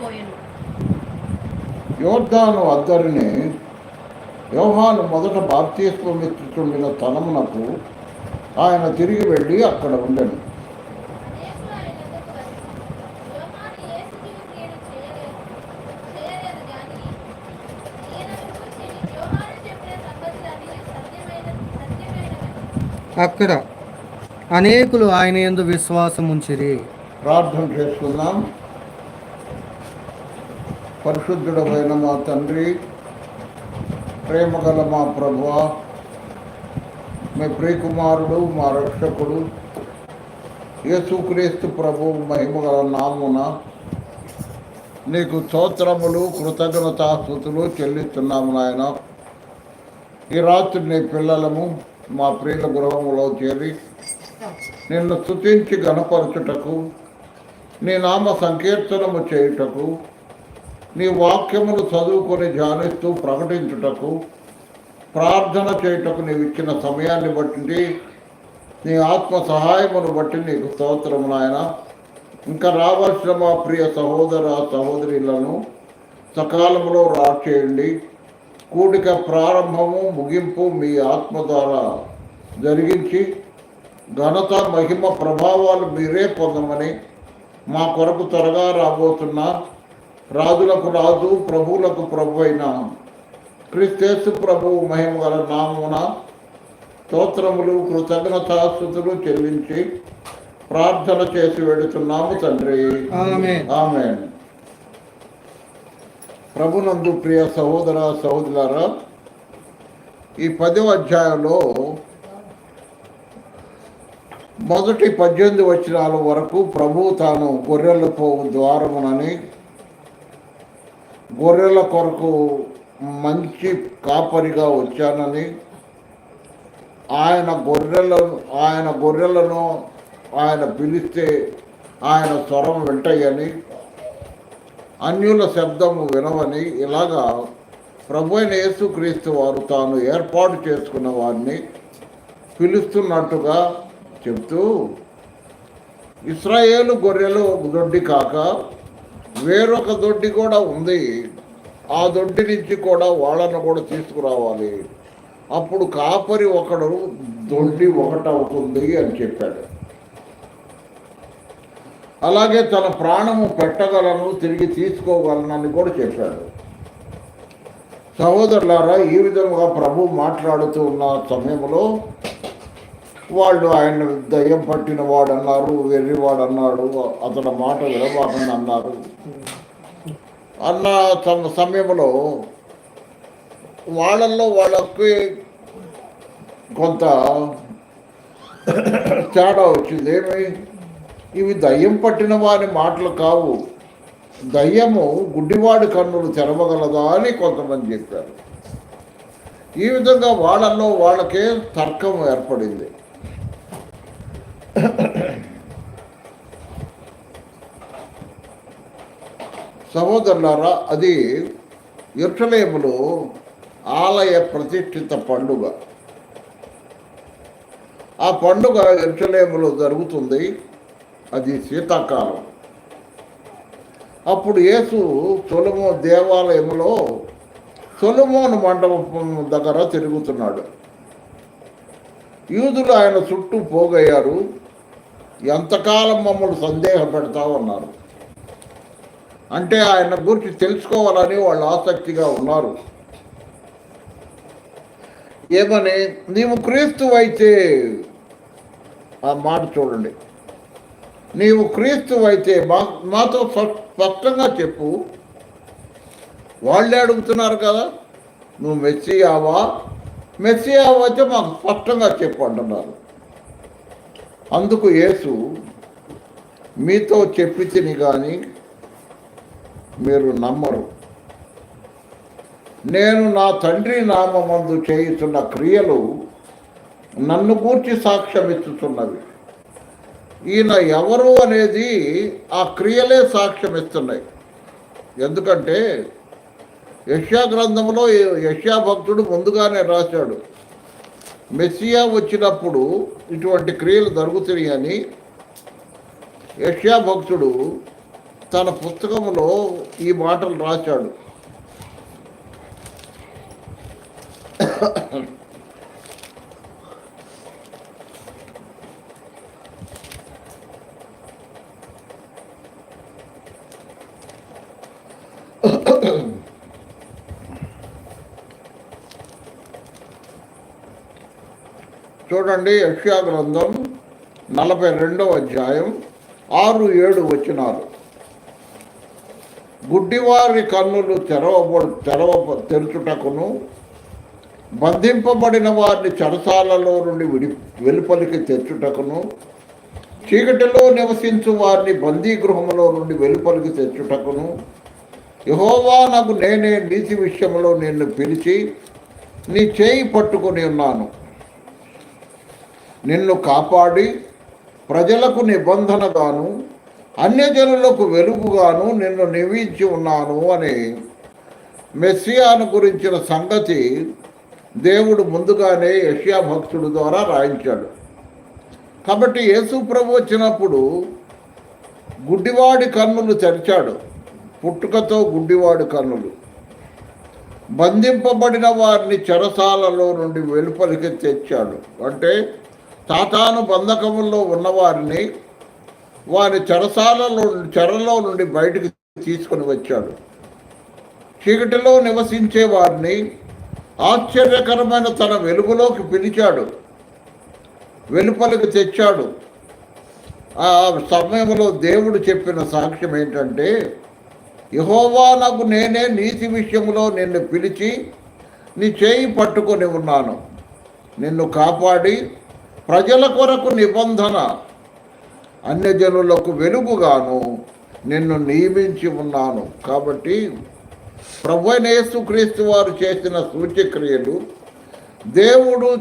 వెళ్ళిపోయాను యోర్ధాను అద్దరిని యోహాను మొదట బాప్తీస్వం ఇచ్చుచుండిన తనమునకు ఆయన తిరిగి వెళ్ళి అక్కడ ఉండను. అక్కడ అనేకులు ఆయన యందు విశ్వాసం ఉంచిరి ప్రార్థన చేసుకుందాం పరిశుద్ధుడమైన మా తండ్రి ప్రేమగల మా ప్రభువ మీ ప్రియకుమారుడు మా రక్షకుడు యేసుక్రీస్తు ప్రభు మహిమగల నామున నీకు స్తోత్రములు కృతజ్ఞతాస్థుతులు చెల్లిస్తున్నాము నాయన. ఈ రాత్రి నీ పిల్లలము మా ప్రియుల గృహములో చేరి నిన్ను స్తుతించి గణపరచుటకు నీ నామ సంకీర్తనము చేయుటకు నీ వాక్యమును చదువుకొని ధ్యానిస్తూ ప్రకటించుటకు ప్రార్థన చేయుటకు నీవు ఇచ్చిన సమయాన్ని బట్టి నీ ఆత్మ సహాయమును బట్టి నీకు స్తోత్రము నాయన. ఇంకా రావాల్సిన మా ప్రియ సహోదర సహోదరులను సకాలంలో రాచేయండి. కూడిక ప్రారంభము ముగింపు మీ ఆత్మ ద్వారా జరిగించి ఘనత మహిమ ప్రభావాలు మీరే పొందమని మా కొరకు త్వరగా రాబోతున్న రాజులకు రాజు ప్రభువులకు ప్రభు అయిన క్రిస్తేసు ప్రభువు మహిమ గల నామున స్తోత్రములు కృతజ్ఞతాస్తుతులు చెల్లించి ప్రార్థన చేసి వెడుతున్నాము తండ్రి. ఆమేన్ ప్రభునందు ప్రియ సహోదర సహోదరులారా ఈ పదో అధ్యాయంలో మొదటి పద్దెనిమిది వచనాల వరకు ప్రభు తాను గొర్రెల పోవు ద్వారమునని గొర్రెల కొరకు మంచి కాపరిగా వచ్చానని ఆయన గొర్రెలను ఆయన గొర్రెలను ఆయన పిలిస్తే ఆయన స్వరం వింటాయని అన్యుల శబ్దము వినవని ఇలాగా ప్రభు అయిన యేసుక్రీస్తు వారు తాను ఏర్పాటు చేసుకున్న వారిని పిలుస్తున్నట్టుగా చెప్తూ ఇస్రాయేలు గొర్రెలు దొడ్డి కాక వేరొక దొడ్డి కూడా ఉంది. ఆ దొడ్డి నుంచి కూడా వాళ్ళను కూడా తీసుకురావాలి. అప్పుడు కాపరి ఒకడు దొడ్డి ఒకటవుతుంది అని చెప్పాడు. అలాగే తన ప్రాణము పెట్టగలను తిరిగి తీసుకోగలనని కూడా చెప్పాడు. సహోదరులారా ఈ విధంగా ప్రభు మాట్లాడుతూ ఉన్న సమయంలో వాళ్ళు ఆయన దయ్యం పట్టిన వాడు అన్నారు వెర్రివాడు అన్నాడు అతని మాట వినబాకండి అన్నారు. అన్న తమ సమయంలో వాళ్ళల్లో వాళ్ళకి కొంత తేడా వచ్చింది. ఏమి? ఇవి దయ్యం పట్టిన వారి మాటలు కావు. దయ్యము గుడ్డివాడి కన్నులు తెరవగలదా అని కొంతమంది చెప్పారు. ఈ విధంగా వాళ్ళల్లో వాళ్ళకే తర్కం ఏర్పడింది. సహోదరులారా అది ఎరుసలేములో ఆలయ ప్రతిష్ఠిత పండుగ. ఆ పండుగ ఎరుసలేములో జరుగుతుంది. అది శీతాకాలం. అప్పుడు యేసు సొలమో దేవాలయంలో సొలమోను మండపం దగ్గర తిరుగుతున్నాడు. యూదులు ఆయన చుట్టూ పోగయ్యారు. ఎంతకాలం మమ్మల్ని సందేహ పెడతామన్నారు అంటే ఆయన గురించి తెలుసుకోవాలని వాళ్ళు ఆసక్తిగా ఉన్నారు. ఏమని నీవు క్రీస్తు అయితే ఆ మాట చూడండి. నీవు క్రీస్తు అయితే మా మాతో స్పష్టంగా చెప్పు. వాళ్ళే అడుగుతున్నారు కదా నువ్వు మెస్సియావా? మెస్సియావా అయితే మాకు స్పష్టంగా చెప్పు అంటున్నారు. అందుకు యేసు మీతో చెప్పి తిని కానీ మీరు నమ్మరు. నేను నా తండ్రి నామందు చేయుచున్న క్రియలు నన్ను గూర్చి సాక్ష్యమిస్తున్నవి ఈయన ఎవరు అనేది ఆ క్రియలే సాక్ష్యమిస్తున్నాయి. ఎందుకంటే యష్యా గ్రంథంలో యష్యా భక్తుడు ముందుగానే రాశాడు. మెస్సియా వచ్చినప్పుడు ఇటువంటి క్రియలు జరుగుతాయి అని యష్యా భక్తుడు తన పుస్తకంలో ఈ మాటలు రాశాడు. చూడండి యక్షా గ్రంథం నలభై రెండవ అధ్యాయం ఆరు ఏడు వచ్చినారు గుడ్డివారి కన్నులు తెరవబ తెరవ తెరుచుటకును బంధింపబడిన వారిని చరసాలలో నుండి విడి వెలుపలికి తెచ్చుటకును చీకటిలో నివసించు వారిని బందీ గృహంలో నుండి వెలుపలికి తెచ్చుటకును యహోవా నాకు నేనే నీతి విషయంలో నిన్ను పిలిచి నీ చేయి పట్టుకుని ఉన్నాను. నిన్ను కాపాడి ప్రజలకు నిబంధనగాను అన్యజనులకు వెలుగుగాను నిన్ను నియమించి ఉన్నాను అని మెస్సియాను గురించిన సంగతి దేవుడు ముందుగానే యష్యా భక్తుడు ద్వారా రాయించాడు. కాబట్టి యేసు ప్రభు వచ్చినప్పుడు గుడ్డివాడి కన్నులు తెరిచాడు. పుట్టుకతో గుడ్డివాడి కన్నులు. బంధింపబడిన వారిని చెరసాలలో నుండి వెలుపలికి తెచ్చాడు. అంటే తాతాను బంధకముల్లో ఉన్నవారిని వారి చెరసాలలో చెరలో నుండి బయటికి తీసుకొని వచ్చాడు. చీకటిలో నివసించే వారిని ఆశ్చర్యకరమైన తన వెలుగులోకి పిలిచాడు. వెలుపలకు తెచ్చాడు. ఆ సమయంలో దేవుడు చెప్పిన సాక్ష్యం ఏంటంటే యహోవా నాకు నేనే నీతి విషయంలో నిన్ను పిలిచి నీ చేయి పట్టుకొని ఉన్నాను. నిన్ను కాపాడి ప్రజల కొరకు నిబంధన. అన్యజనులకు వెలుగుగాను నిన్ను నియమించి ఉన్నాను. కాబట్టి ప్రభునేసుక్రీస్తు వారు చేసిన సూచ్యక్రియలు దేవుడు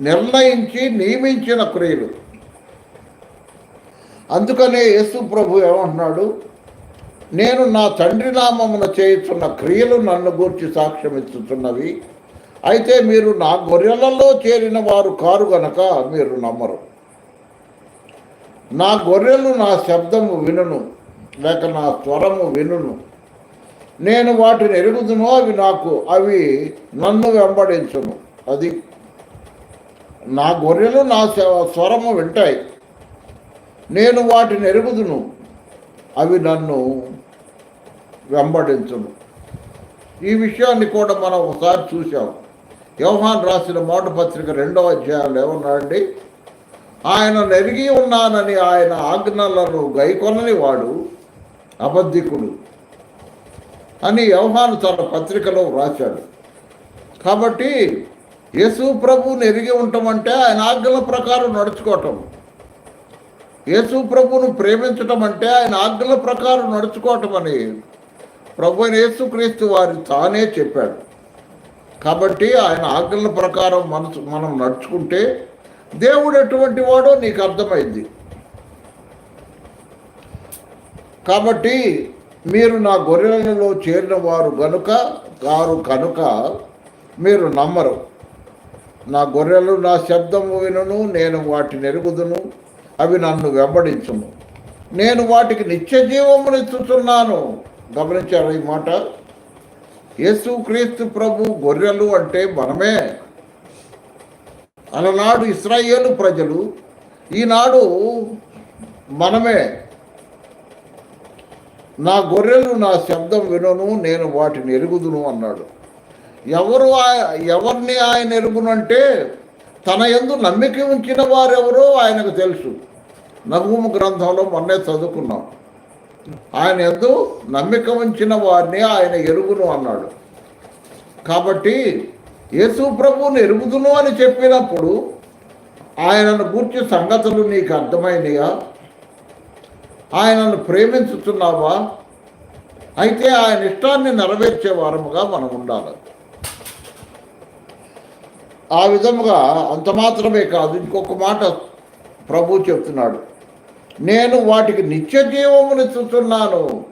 నిర్ణయించి నియమించిన క్రియలు. అందుకనే యేసు ప్రభు ఏమంటున్నాడు? నేను నా తండ్రి నామమున చేయుచున్న క్రియలు నన్ను గూర్చి సాక్ష్యం ఇస్తున్నవి అయితే మీరు నా గొర్రెలలో చేరిన వారు కారు గనక మీరు నమ్మరు. నా గొర్రెలు నా శబ్దము వినును లేక నా స్వరము వినును. నేను వాటిని ఎరుగుదును అవి నాకు అవి నన్ను వెంబడించును. అది నా గొర్రెలు నా స్వరము వింటాయి. నేను వాటిని ఎరుగుదును అవి నన్ను వెంబడించును. ఈ విషయాన్ని కూడా మనం ఒకసారి చూసాము యోహాన్ రాసిన మోట పత్రిక రెండవ అధ్యాయంలో ఏమన్నాడండి ఆయన నెరిగి ఉన్నానని ఆయన ఆజ్ఞలను గైకొనని వాడు అబద్ధికుడు అని యోహాను తన పత్రికలో వ్రాశాడు. కాబట్టి యేసు ప్రభు నెరిగి ఉండటం అంటే ఆయన ఆజ్ఞల ప్రకారం నడుచుకోవటం. యేసు ప్రభువును ప్రేమించటం అంటే ఆయన ఆజ్ఞల ప్రకారం నడుచుకోవటం అని ప్రభు అయిన యేసుక్రీస్తు వారి తానే చెప్పాడు. కాబట్టి ఆయన ఆజ్ఞల ప్రకారం మనసు మనం నడుచుకుంటే దేవుడు ఎటువంటి వాడో నీకు అర్థమైంది. కాబట్టి మీరు నా గొర్రెలలో చేరిన వారు గనుక గారు కనుక మీరు నమ్మరు. నా గొర్రెలు నా శబ్దము వినను నేను వాటిని ఎరుగుదును అవి నన్ను వెంబడించును. నేను వాటికి నిత్య జీవమునిచ్చుతున్నాను గమనించారు ఈ మాట? యేసుక్రీస్తు ప్రభు గొర్రెలు అంటే మనమే. అలనాడు ఇస్రాయేలు ప్రజలు ఈనాడు మనమే. నా గొర్రెలు నా శబ్దం వినను నేను వాటిని ఎరుగుదును అన్నాడు. ఎవరు ఆయ- ఎవరిని ఆయన ఎరుగునంటే తన ఎందు నమ్మిక ఉంచిన వారెవరో ఆయనకు తెలుసు. నగుము గ్రంథంలో మొన్నే చదువుకున్నాం. ఆయన ఎందు నమ్మిక ఉంచిన వారిని ఆయన ఎరుగును అన్నాడు. కాబట్టి యేసు ప్రభువుని ఎరుగుదును అని చెప్పినప్పుడు ఆయనను గూర్చి సంగతులు నీకు అర్థమైనయా? ఆయనను ప్రేమించుతున్నావా? అయితే ఆయన ఇష్టాన్ని నెరవేర్చే వారముగా మనం ఉండాలి. ఆ విధముగా అంత మాత్రమే కాదు ఇంకొక మాట ప్రభు చెప్తున్నాడు. నేను వాటికి నిత్య జీవమునిస్తున్నాను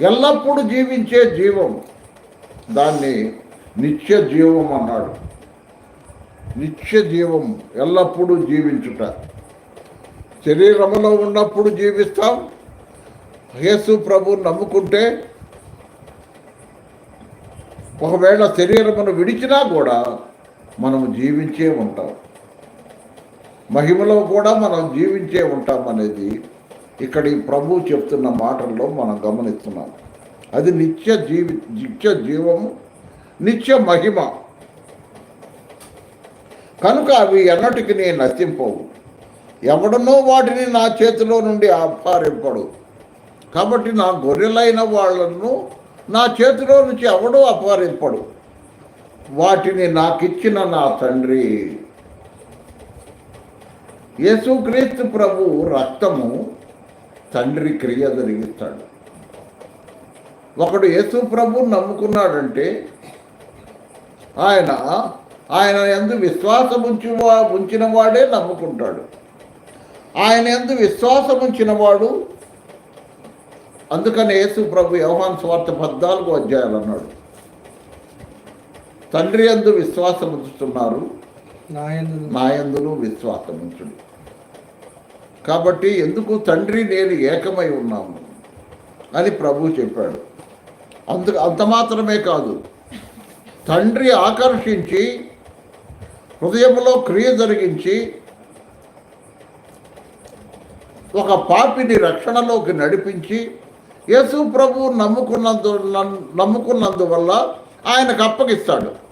ఎల్లప్పుడూ జీవించే జీవం. దాన్ని నిత్య జీవం అన్నాడు. నిత్య జీవం ఎల్లప్పుడూ జీవించుట. శరీరములో ఉన్నప్పుడు జీవిస్తాం. యేసు ప్రభు నమ్ముకుంటే ఒకవేళ శరీరమును విడిచినా కూడా మనము జీవించే ఉంటాం. మహిమలో కూడా మనం జీవించే ఉంటాం అనేది ఇక్కడ ఈ ప్రభు చెప్తున్న మాటల్లో మనం గమనిస్తున్నాం. అది నిత్య జీవి నిత్య జీవము నిత్య మహిమ. కనుక అవి ఎన్నటికి నేను నశింపవు. ఎవడనో వాటిని నా చేతిలో నుండి అపహరింపడు కాబట్టి నా గొర్రెలైన వాళ్ళను నా చేతిలో నుంచి ఎవడో అపహరింపడు. వాటిని నాకిచ్చిన నా తండ్రి యేసుక్రీస్తు ప్రభు రక్తము తండ్రి క్రియ జరిగిస్తాడు. ఒకడు యేసు ప్రభు నమ్ముకున్నాడంటే ఆయన ఆయన ఎందు విశ్వాసం ఉంచి ఉంచిన వాడే నమ్ముకుంటాడు. ఆయన ఎందు విశ్వాసం ఉంచిన వాడు అందుకని యేసు ప్రభు యోహాన్ స్వార్థ పద్నాలుగు అధ్యాయాలు అన్నాడు. తండ్రి ఎందు విశ్వాసం ఉంచుతున్నారు నాయందును. నాయందును విశ్వాసం కాబట్టి ఎందుకు తండ్రి నేను ఏకమై ఉన్నాము? అని ప్రభు చెప్పాడు. అందుకు అంత మాత్రమే కాదు. తండ్రి ఆకర్షించి హృదయంలో క్రియ జరిగించి ఒక పాపిని రక్షణలోకి నడిపించి యేసు ప్రభు నమ్ముకున్నందు నమ్ముకున్నందువల్ల ఆయనకు అప్పగిస్తాడు.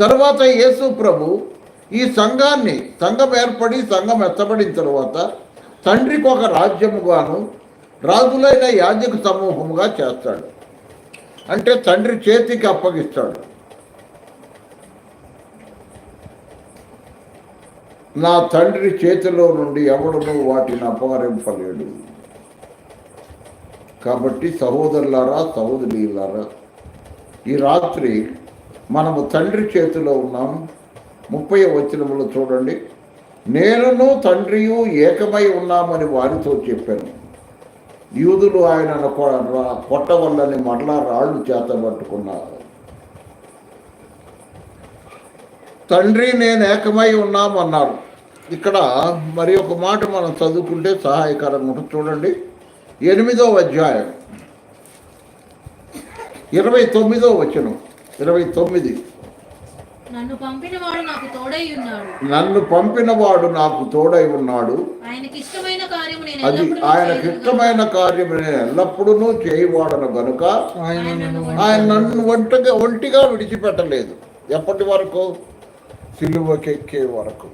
తర్వాత యేసు ప్రభు ఈ సంఘాన్ని సంఘం ఏర్పడి సంఘం ఎత్తబడిన తర్వాత తండ్రికి ఒక రాజ్యముగాను రాజులైన యాజక సమూహముగా చేస్తాడు. అంటే తండ్రి చేతికి అప్పగిస్తాడు. నా తండ్రి చేతిలో నుండి ఎవడను వాటిని అపహరింపలేడు. కాబట్టి సహోదరులారా సహోదరులారా ఈ రాత్రి మనము తండ్రి చేతిలో ఉన్నాం. ముప్పై వచనములు చూడండి. నేనును తండ్రియు ఏకమై ఉన్నామని వారితో చెప్పాను. యూదులు ఆయనను కొ- రా- కొట్టవల్లని మరలా రాళ్ళు చేత పట్టుకున్నారు. తండ్రి నేను ఏకమై ఉన్నామన్నారు. ఇక్కడ మరి ఒక మాట మనం చదువుకుంటే సహాయకరంగా ఉంటుంది చూడండి. ఎనిమిదో అధ్యాయం. ఇరవై తొమ్మిదో వచనం. ఇరవై తొమ్మిది. నన్ను పంపినవాడు నాకు తోడై ఉన్నాడు. నన్ను పంపినవాడు నాకు తోడై ఉన్నాడు. ఆయనకి ఇష్టమైన కార్యము నేను అది ఆయనకు. ఇష్టమైన కార్యం నేను ఎల్లప్పుడూ చేయవాడను గనుక ఆయన నన్ను ఆయన నన్ను ఒంటిగా ఒంటిగా విడిచిపెట్టలేదు. ఎప్పటి వరకు? సిలువకెక్కే వరకు.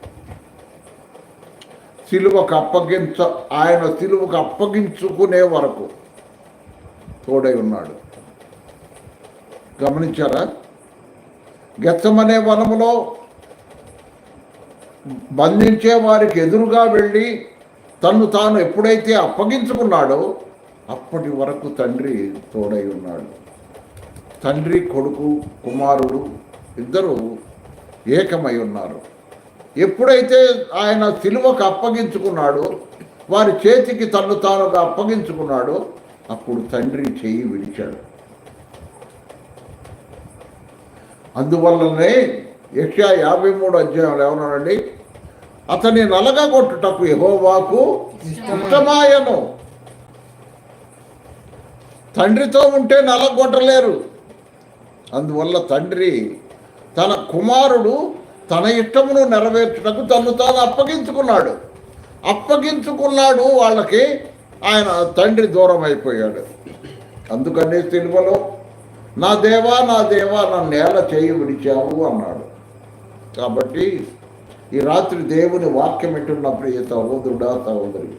సిలువకు అప్పగించ ఆయన సిలువకు అప్పగించుకునే వరకు తోడై ఉన్నాడు. గమనించారా? గెత్తమనే వనములో బంధించే వారికి ఎదురుగా వెళ్ళి తను తాను ఎప్పుడైతే అప్పగించుకున్నాడో అప్పటి వరకు తండ్రి తోడై ఉన్నాడు. తండ్రి కొడుకు కుమారుడు ఇద్దరు ఏకమై ఉన్నారు. ఎప్పుడైతే ఆయన సిలువకు అప్పగించుకున్నాడో వారి చేతికి తన్ను తానుగా అప్పగించుకున్నాడో అప్పుడు తండ్రి చెయ్యి విడిచాడు. అందువల్లనే యక్షా యాభై మూడు అధ్యాయంలో ఏమన్నాడండి? అతని నలగగొట్టుటకు యహోవాకు ఇష్టమాయను. తండ్రితో ఉంటే నలగొట్టలేరు. అందువల్ల తండ్రి తన కుమారుడు తన ఇష్టమును నెరవేర్చుటకు తను తాను అప్పగించుకున్నాడు. అప్పగించుకున్నాడు వాళ్ళకి ఆయన తండ్రి దూరం అయిపోయాడు అందుకనే సిలువలో నా దేవా నా దేవా నా నేల చేయి విడిచావు అన్నాడు. కాబట్టి ఈ రాత్రి దేవుని వాక్యం ఎట్టున్న ప్రియ సహోదరుడా సహోదరి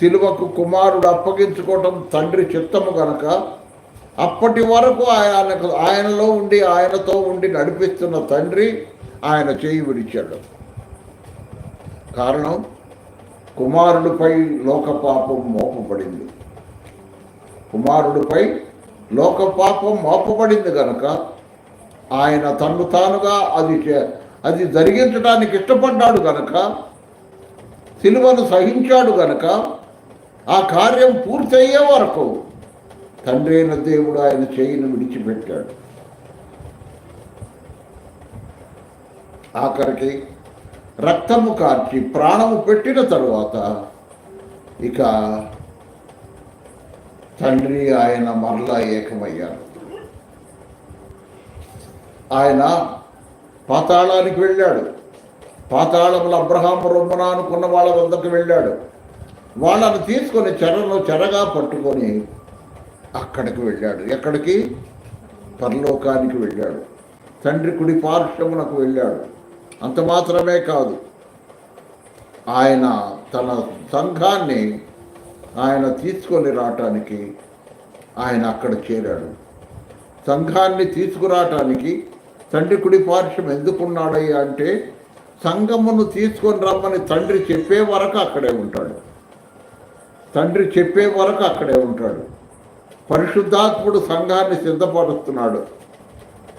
సిలువకు కుమారుడు అప్పగించుకోవటం తండ్రి చిత్తము కనుక అప్పటి వరకు ఆయనకు ఆయనలో ఉండి ఆయనతో ఉండి నడిపిస్తున్న తండ్రి ఆయన చేయి విడిచాడు. కారణం కుమారుడిపై లోక పాపం మోపబడింది. కుమారుడిపై లోక పాపం మోపబడింది గనక ఆయన తను తానుగా అది చే- అది జరిగించడానికి ఇష్టపడ్డాడు గనక సిలువను సహించాడు గనక ఆ కార్యం పూర్తయ్యే వరకు తండ్రి అయిన దేవుడు ఆయన చేయిని విడిచిపెట్టాడు. ఆఖరికి రక్తము కార్చి ప్రాణము పెట్టిన తరువాత ఇక తండ్రి ఆయన మరలా ఏకమయ్యారు. ఆయన పాతాళానికి వెళ్ళాడు. పాతాళములు అబ్రహాం రొమ్మన అనుకున్న వాళ్ళ వద్దకు వెళ్ళాడు. వాళ్ళను తీసుకొని చెరలో చెరగా పట్టుకొని అక్కడికి వెళ్ళాడు. ఎక్కడికి? పరలోకానికి వెళ్ళాడు. తండ్రి కుడి పార్శ్వమునకు వెళ్ళాడు. అంత మాత్రమే కాదు. ఆయన తన సంఘాన్ని ఆయన తీసుకొని రావటానికి ఆయన అక్కడ చేరాడు. సంఘాన్ని తీసుకురావటానికి తండ్రి కుడి పార్శ్వం ఎందుకున్నాడయ్యా అంటే సంఘమును తీసుకొని రమ్మని తండ్రి చెప్పే వరకు అక్కడే ఉంటాడు. తండ్రి చెప్పే వరకు అక్కడే ఉంటాడు. పరిశుద్ధాత్ముడు సంఘాన్ని సిద్ధపరుస్తున్నాడు.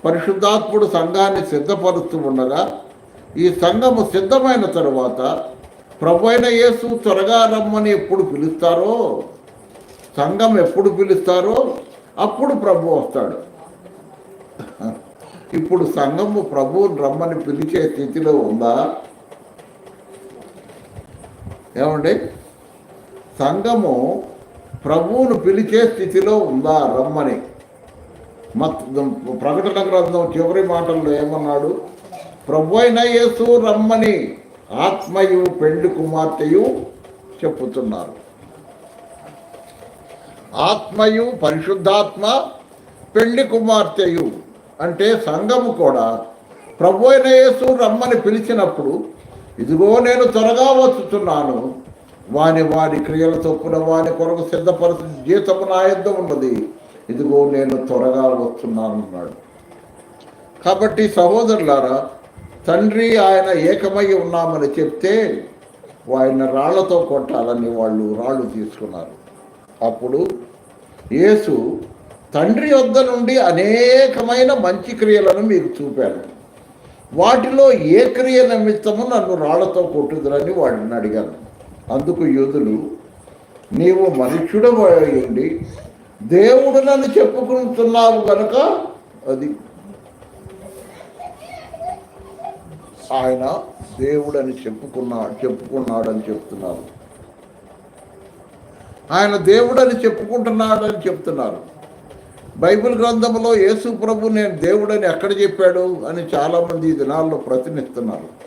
పరిశుద్ధాత్ముడు సంఘాన్ని సిద్ధపరుస్తూ ఉండగా ఈ సంఘము సిద్ధమైన తరువాత ప్రభు అయిన యేసు త్వరగా రమ్మని ఎప్పుడు పిలుస్తారో? సంఘం ఎప్పుడు పిలుస్తారో? అప్పుడు ప్రభు వస్తాడు. ఇప్పుడు సంఘము ప్రభువుని రమ్మని పిలిచే స్థితిలో ఉందా? ఏమండి? సంఘము ప్రభువును పిలిచే స్థితిలో ఉందా? రమ్మని. మత్ ప్రకటన గ్రంథం చివరి మాటల్లో ఏమన్నాడు? ప్రభు అయిన యేసు రమ్మని. ఆత్మయు పెండు కుమార్తెయు చెప్పుతున్నారు. ఆత్మయు పరిశుద్ధాత్మ పెళ్ళి కుమార్తెయు అంటే సంఘము కూడా ప్రభు అయిన యేసు రమ్మని పిలిచినప్పుడు ఇదిగో నేను త్వరగా వచ్చుతున్నాను. వాని వారి క్రియల చొప్పున వాని కొరకు సిద్ధపరచు జీతము నా యొద్ద ఉన్నది. ఇదిగో నేను త్వరగా వస్తున్నాను అన్నాడు. కాబట్టి సహోదరులారా తండ్రి ఆయన ఏకమై ఉన్నామని చెప్తే ఆయన రాళ్ళతో కొట్టాలని వాళ్ళు రాళ్ళు తీసుకున్నారు. అప్పుడు యేసు తండ్రి వద్ద నుండి అనేకమైన మంచి క్రియలను మీకు చూపాను వాటిలో ఏ క్రియ నిమిత్తము నన్ను రాళ్ళతో కొట్టుదరని వాడిని అడిగాను. అందుకు యూదులు నీవు మనుష్యుడు ఉండి దేవుడు నన్ను చెప్పుకుంటున్నావు కనుక అది ఆయన దేవుడని చెప్పుకున్నాడు చెప్పుకున్నాడని చెప్తున్నారు. ఆయన దేవుడని చెప్పుకుంటున్నాడని చెప్తున్నారు. బైబిల్ గ్రంథంలో యేసు ప్రభు నేను దేవుడని ఎక్కడ చెప్పాడు అని చాలామంది ఈ దినాల్లో ప్రతినిస్తున్నారు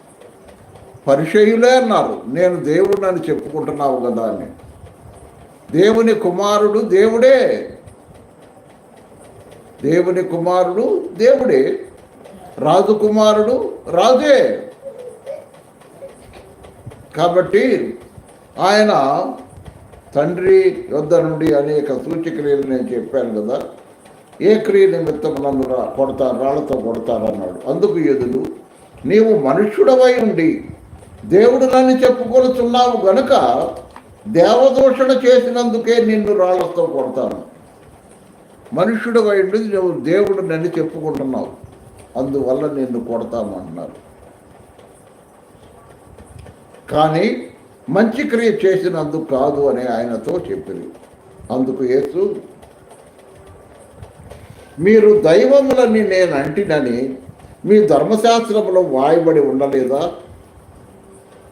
పరిచయులే అన్నారు నేను దేవుడని చెప్పుకుంటున్నావు కదా అని. దేవుని కుమారుడు దేవుడే. దేవుని కుమారుడు దేవుడే. రాజు కుమారుడు రాజే. కాబట్టి ఆయన తండ్రి యొద్ద నుండి అనేక సూచక్రియలు నేను చెప్పాను కదా ఏ క్రియ నిమిత్తం నన్ను రా కొడతారు రాళ్ళతో కొడతారన్నాడు అందుకు ఎదులు నీవు మనుష్యుడవై ఉండి దేవుడు నన్ను చెప్పుకొలుచున్నావు గనుక దేవదూషణ చేసినందుకే నిన్ను రాళ్ళతో కొడతాను. మనుష్యుడు ఉండి నువ్వు దేవుడు నన్ను చెప్పుకుంటున్నావు. అందువల్ల నిన్ను కొడతామంటున్నారు. కానీ మంచి క్రియ చేసినందుకు కాదు అని ఆయనతో చెప్పింది అందుకు యేసు మీరు దైవములని నేను అంటినని మీ ధర్మశాస్త్రంలో వాయబడి ఉండలేదా?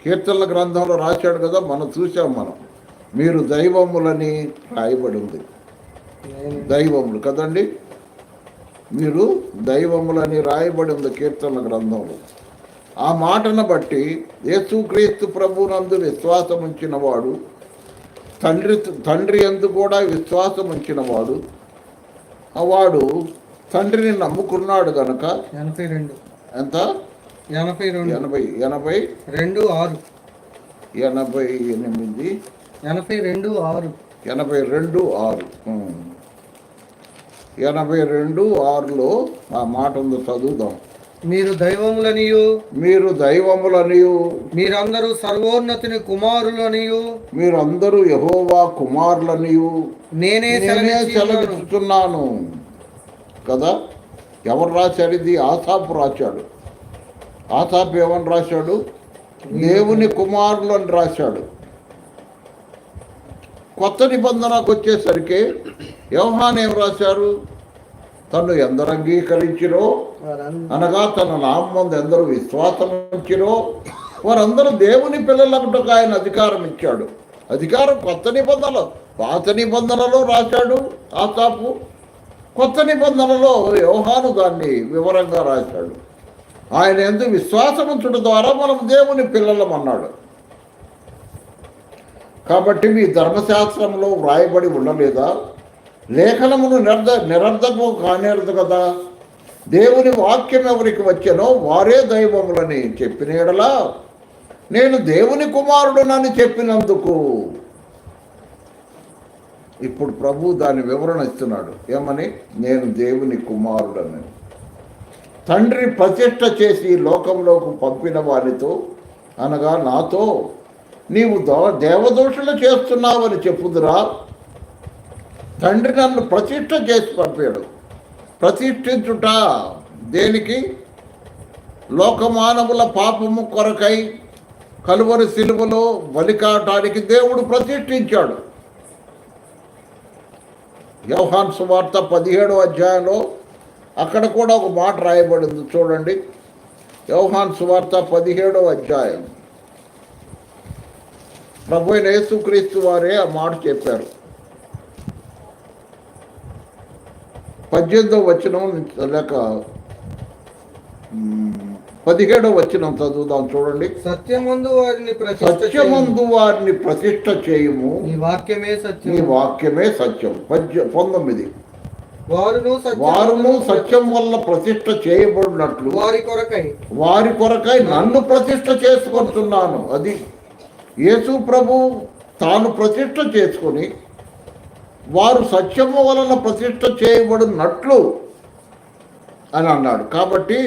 కీర్తనల గ్రంథంలో రాశాడు కదా మనం చూసాం మనం. మీరు దైవములని రాయబడి ఉంది. దైవములు కదండి? మీరు దైవములని రాయబడి ఉంది కీర్తన గ్రంథంలో. ఆ మాటను బట్టి యేసుక్రీస్తు ప్రభునందు విశ్వాసం ఉంచిన వాడు తండ్రి తండ్రి ఎందు కూడా విశ్వాసం ఉంచిన వాడు తండ్రిని నమ్ముకున్నాడు గనక ఎనభై రెండు. ఎంత? ఎనభై రెండు. ఎనభై ఎనభై? రెండు ఆరు. ఎనభై ఎనిమిది. ఎనభై రెండు ఆరు. ఎనభై రెండు ఆరు. ఎనభై రెండు ఆరులో ఆ మాట ఉంది చదువుదాం. మీరు దైవములనియు? మీరు దైవములనియు. మీరందరూ సర్వోన్నతిని కుమారులనియు? మీరందరూ యహోవా కుమారులనియు. నేనే నేనే సెలవిస్తున్నాను. సెలవిస్తున్నాను కదా? ఎవరు రాశాడు ఇది? ఆసాపు రాశాడు. ఆసాపు ఏమని రాశాడు? దేవుని కుమారులు అని రాశాడు. కొత్త నిబంధనకు వచ్చేసరికి యోహాన్ ఏం రాశారు? తను ఎందరు అంగీకరించిరో అనగా తన నామందు ఎందరూ విశ్వాసం ఉంచిరో వారందరూ దేవుని పిల్లలకు ఆయన అధికారం ఇచ్చాడు. అధికారం కొత్త నిబంధనలు పాత నిబంధనలో రాశాడు ఆసాపు కొత్త నిబంధనలో యోహాను దాన్ని వివరంగా రాశాడు. ఆయన ఎందు విశ్వాసముంచుట ద్వారా మనం దేవుని పిల్లలం అన్నాడు కాబట్టి మీ ధర్మశాస్త్రంలో వ్రాయబడి ఉండలేదా? లేఖనమును నిరర్ధ నిరర్ధకము కానేరదు కదా. దేవుని వాక్యం ఎవరికి వచ్చానో వారే దైవములని చెప్పిన ఎడలా నేను దేవుని కుమారుడునని చెప్పినందుకు. ఇప్పుడు ప్రభు దాని వివరణ ఇస్తున్నాడు. ఏమని? నేను దేవుని కుమారుడని. తండ్రి ప్రతిష్ట చేసి లోకంలోకి పంపిన వారితో అనగా నాతో నీవు దో దేవదోషులు చేస్తున్నావని చెప్పుదురా. తండ్రి నన్ను ప్రతిష్ట చేసి పంపాడు. ప్రతిష్ఠించుట దేనికి? లోకమానవుల పాపము కొరకై కలువరి సిలువలో బలికాటానికి దేవుడు ప్రతిష్ఠించాడు. వ్యవహాన్ సువార్త పదిహేడో అధ్యాయంలో అక్కడ కూడా ఒక మాట రాయబడింది. చూడండి. వ్యవహాన్ సువార్త పదిహేడో అధ్యాయం. ప్రభు అయిన యేసుక్రీస్తు వారే ఆ మాట చెప్పారు. పద్దెనిమిదో వచనం లేక పదిహేడో వచనం చదువుదాం చూడండి. సత్యమందు వారిని. సత్యమందు వారిని ప్రతిష్ట చేయము. నీ వాక్యమే సత్యం వాక్యమే సత్యం పద్య పంతొమ్మిది. వారును వారును సత్యం వల్ల ప్రతిష్ట చేయబడినట్లు వారి కొరకై. వారి కొరకై నన్ను ప్రతిష్ట చేసుకుంటున్నాను. అది యేసు ప్రభు తాను ప్రతిష్ట చేసుకొని వారు సత్యము వలన ప్రతిష్ట చేయబడినట్లు అని అన్నాడు. కాబట్టి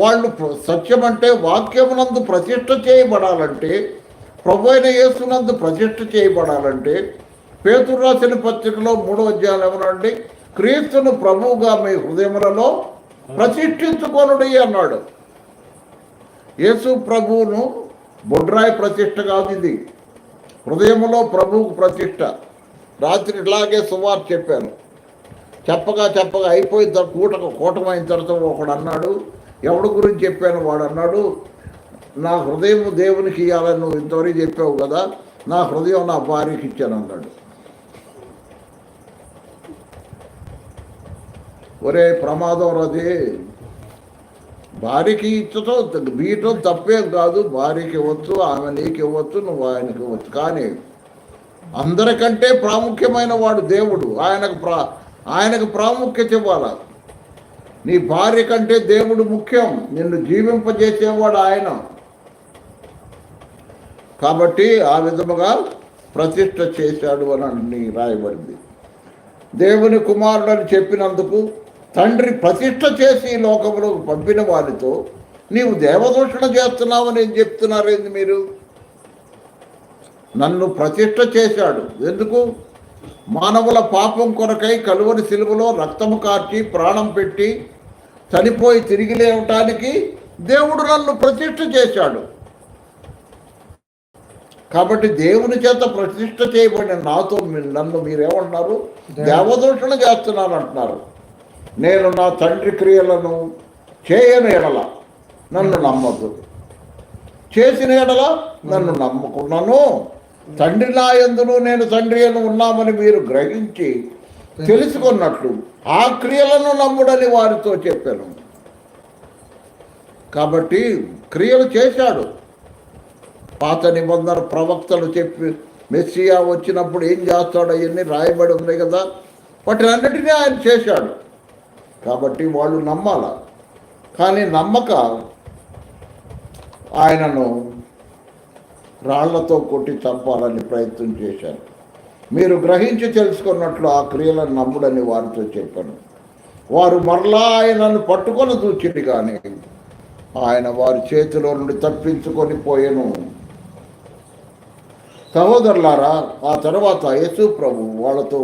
వాళ్ళు సత్యం అంటే వాక్యమునందు ప్రతిష్ట చేయబడాలంటే ప్రభు అయిన యేసునందు ప్రతిష్ట చేయబడాలంటే పేతురు రాసిన పత్రికలో మూడో అధ్యాయం ఏమనండి? క్రీస్తును ప్రభువుగా మీ హృదయములలో ప్రతిష్ఠించుకొనుడి అన్నాడు. యేసు ప్రభువును బొడ్రాయి ప్రతిష్ట కాదు ఇది. హృదయంలో ప్రభువుకు ప్రతిష్ట. రాత్రి ఇలాగే సుమారు చెప్పాను. చెప్పగా చెప్పగా అయిపోయిన తర్వాత కూట కూటమైన తర్వాత ఒకడు అన్నాడు ఎవడి గురించి చెప్పాను వాడు అన్నాడు నా హృదయం దేవునికి ఇవ్వాలని నువ్వు ఇంతవరకు చెప్పావు కదా నా హృదయం నా భార్యకి ఇచ్చాను అన్నాడు. ఒరే ప్రమాదం రదే. భార్యకి ఇచ్చతో బీయటం తప్పేం కాదు. భార్యకి ఇవ్వచ్చు ఆమె నీకు ఇవ్వచ్చు నువ్వు ఆయనకి ఇవ్వచ్చు. కానీ అందరికంటే ప్రాముఖ్యమైన వాడు దేవుడు. ఆయనకు ప్రా ఆయనకు ప్రాముఖ్యత ఇవ్వాలి? నీ భార్య కంటే దేవుడు ముఖ్యం. నిన్ను జీవింపజేసేవాడు ఆయన. కాబట్టి ఆ విధముగా ప్రతిష్ట చేశాడు అని రాయబడింది. దేవుని కుమారుడని చెప్పినందుకు తండ్రి ప్రతిష్ట చేసి ఈ లోకంలో పంపిన వారితో నీవు దేవదూషణ చేస్తున్నావని ఏం చెప్తున్నారేంది మీరు? నన్ను ప్రతిష్ట చేశాడు. ఎందుకు? మానవుల పాపం కొరకై కలువరి సిలువలో రక్తము కార్చి ప్రాణం పెట్టి చనిపోయి తిరిగి లేవటానికి దేవుడు నన్ను ప్రతిష్ట చేశాడు. కాబట్టి దేవుని చేత ప్రతిష్ట చేయబడిన నాతో నన్ను మీరేమంటున్నారు? దేవదూషణ చేస్తున్నాను అంటున్నారు నేను నా తండ్రి క్రియలను చేయని ఎడల నన్ను నమ్మద్దు చేసిన ఎడల నన్ను నమ్మకున్నాను. తండ్రి నా ఎందును నేను తండ్రి అని ఉన్నామని మీరు గ్రహించి తెలుసుకున్నట్లు ఆ క్రియలను నమ్ముడని వారితో చెప్పాను. కాబట్టి క్రియలు చేశాడు. పాత నిబంధన ప్రవక్తలు చెప్పి మెస్సియా వచ్చినప్పుడు ఏం చేస్తాడు అవన్నీ రాయబడి ఉన్నాయి కదా. వాటిని అన్నిటినీ ఆయన చేశాడు. కాబట్టి వాళ్ళు నమ్మాల. కానీ నమ్మక ఆయనను రాళ్ళతో కొట్టి చంపాలని ప్రయత్నం చేశారు. మీరు గ్రహించి తెలుసుకున్నట్లు ఆ క్రియలను నమ్ముడని వారితో చెప్పాను. వారు మరలా ఆయనను పట్టుకొని చూచింది కానీ ఆయన వారి చేతిలో నుండి తప్పించుకొని పోయాను. సహోదరులారా ఆ తర్వాత యేసు ప్రభు వాళ్ళతో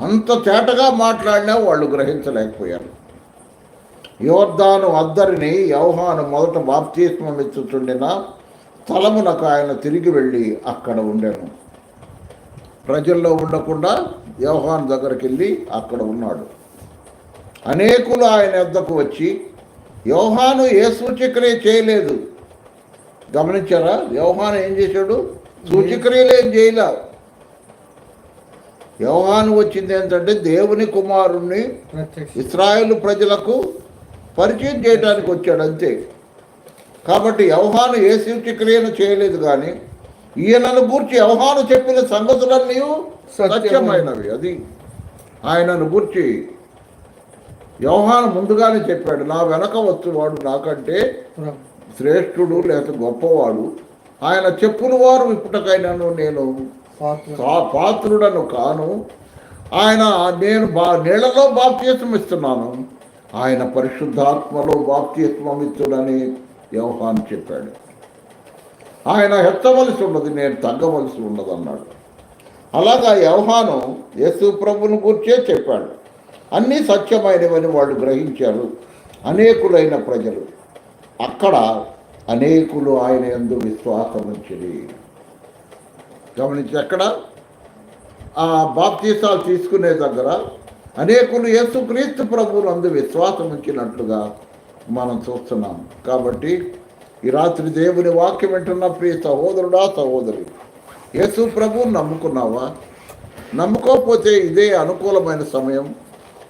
అంత చేటగా మాట్లాడినా వాళ్ళు గ్రహించలేకపోయారు. యోర్దాను అద్దరిని యవహాను మొదట బాప్తీస్మం ఇచ్చుచుండిన స్థలమునకు ఆయన తిరిగి వెళ్ళి అక్కడ ఉండెను. ప్రజల్లో ఉండకుండా యోహాన్ దగ్గరికి వెళ్ళి అక్కడ ఉన్నాడు. అనేకులు ఆయన వద్దకు వచ్చి యోహాను ఏ సూచక్రియ చేయలేదు. గమనించారా? యోహాను ఏం చేశాడు? సూచక్రియలు ఏం చేయలే. యోహాను వచ్చింది ఏంటంటే దేవుని కుమారుణ్ణి ఇస్రాయేల్ ప్రజలకు పరిచయం చేయడానికి వచ్చాడు అంతే. కాబట్టి యవహాను ఏ సూచక్రియను చేయలేదు కానీ ఈయనను గూర్చి యవహాను చెప్పిన సంగతులన్నీ సత్యమైనవి అది. ఆయనను గూర్చి యవహాను ముందుగానే చెప్పాడు నా వెనక వచ్చేవాడు నాకంటే శ్రేష్ఠుడు లేక గొప్పవాడు. ఆయన చెప్పుల వారు ఇప్పటికైనాను నేను పాత్రుడను కాను. ఆయన నేను బా నీళ్ళలో బాప్తీసం ఇస్తున్నాను. ఆయన పరిశుద్ధాత్మలో బాప్తీస్మం ఇస్తుడని వ్యవహాన్ చెప్పాడు. ఆయన హెచ్చవలసి ఉన్నది నేను తగ్గవలసి ఉన్నది అన్నాడు అలాగా వ్యవహాను యేసు ప్రభును గుర్చే చెప్పాడు. అన్నీ సత్యమైనవని వాళ్ళు గ్రహించారు. అనేకులైన ప్రజలు. అక్కడ అనేకులు ఆయన ఎందు విశ్వాసం గమనించి ఎక్కడ ఆ బాప్తీసాలు తీసుకునే దగ్గర అనేకులు యేసుక్రీస్తు ప్రభువులు అందు విశ్వాసం ఉంచినట్లుగా మనం చూస్తున్నాం. కాబట్టి ఈ రాత్రి దేవుని వాక్యం వింటున్న ప్రియ సహోదరుడా సహోదరి యేసు ప్రభు నమ్ముకున్నావా? నమ్ముకోకపోతే ఇదే అనుకూలమైన సమయం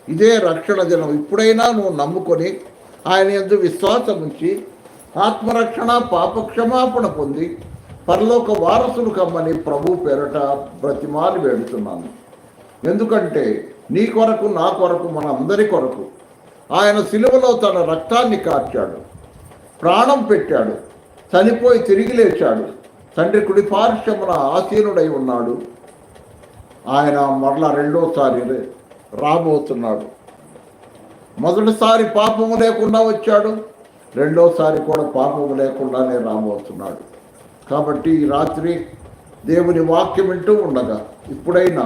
ఇదే రక్షణ దినం. ఇప్పుడైనా నువ్వు నమ్ముకొని ఆయన ఎందు విశ్వాసం ఉంచి ఆత్మరక్షణ పాపక్షమాపణ పొంది పరలోక వారసులు కమ్మని ప్రభు పేరట బ్రతిమాలి వేడుతున్నాను. ఎందుకంటే నీ కొరకు నా కొరకు మన అందరి కొరకు ఆయన సిలువలో తన రక్తాన్ని కార్చాడు ప్రాణం పెట్టాడు. చనిపోయి తిరిగి లేచాడు. తండ్రి కుడి ఆసీనుడై ఉన్నాడు. ఆయన మరలా రెండోసారి రాబోతున్నాడు. మొదటిసారి పాపము లేకుండా వచ్చాడు. రెండోసారి కూడా పాపము లేకుండానే రాబోతున్నాడు. కాబట్టి ఈ రాత్రి దేవుని వాక్యం వింటూ ఉండగా ఇప్పుడైనా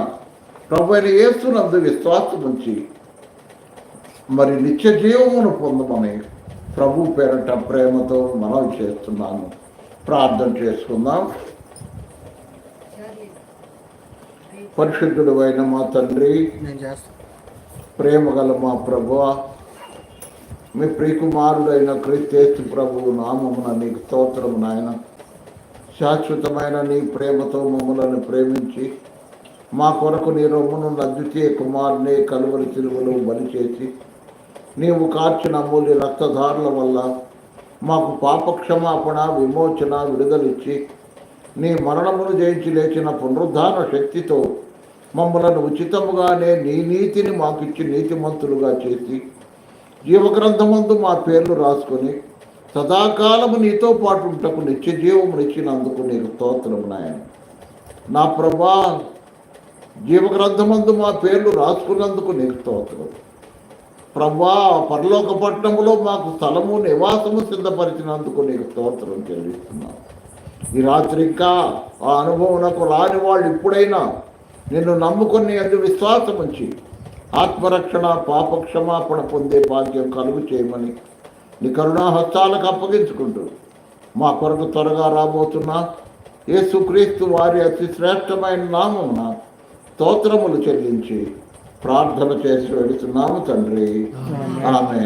ప్రభు అయిన యేసునందు విశ్వాసం ఉంచి మరి నిత్య జీవమును పొందమని ప్రభు పేరట ప్రేమతో మనవి చేస్తున్నాను. ప్రార్థన చేసుకుందాం. పరిశుద్ధుడు అయిన మా తండ్రి ప్రేమ గల మా ప్రభు మీ ప్రియకుమారుడైన క్రీస్తేస్తు ప్రభువు నామమున నీకు స్తోత్రము నాయన. శాశ్వతమైన నీ ప్రేమతో మమ్మలను ప్రేమించి మా కొరకు నీ రొమ్మును ద్వితీయ కుమారుని కలువరి సిలువలు బలి చేసి నీవు కార్చిన అమూల్య రక్తధారుల వల్ల మాకు పాపక్షమాపణ విమోచన విడుదలిచ్చి నీ మరణమును జయించి లేచిన పునరుద్ధాన శక్తితో మమ్మలను ఉచితముగానే నీ నీతిని మాకిచ్చి నీతిమంతులుగా చేసి జీవగ్రంథమందు మా పేర్లు రాసుకొని సదాకాలము నీతో పాటు ఉంటకు నిత్య జీవమును ఇచ్చినందుకు నీకు స్తోత్రము నాయన. నా ప్రభా జీవగ్రంథమందు మా పేర్లు రాసుకున్నందుకు నీకు స్తోత్రం ప్రభా పరలోక పట్టణంలో మాకు స్థలము నివాసము సిద్ధపరిచినందుకు నీకు స్తోత్రం చెల్లిస్తున్నాను ఈ రాత్రి ఇంకా ఆ నాకు రాని వాళ్ళు ఇప్పుడైనా నిన్ను నమ్ముకుని అందు విశ్వాసం ఉంచి ఆత్మరక్షణ పాప క్షమాపణ పొందే భాగ్యం కలుగు చేయమని నీ కరుణా హస్తాలకు అప్పగించుకుంటూ. మా కొరకు త్వరగా రాబోతున్నా యేసుక్రీస్తు వారి అతి శ్రేష్టమైన నామమున స్తోత్రములు చెల్లించి ప్రార్థన చేసి వెళుతున్నాము తండ్రి. ఆమె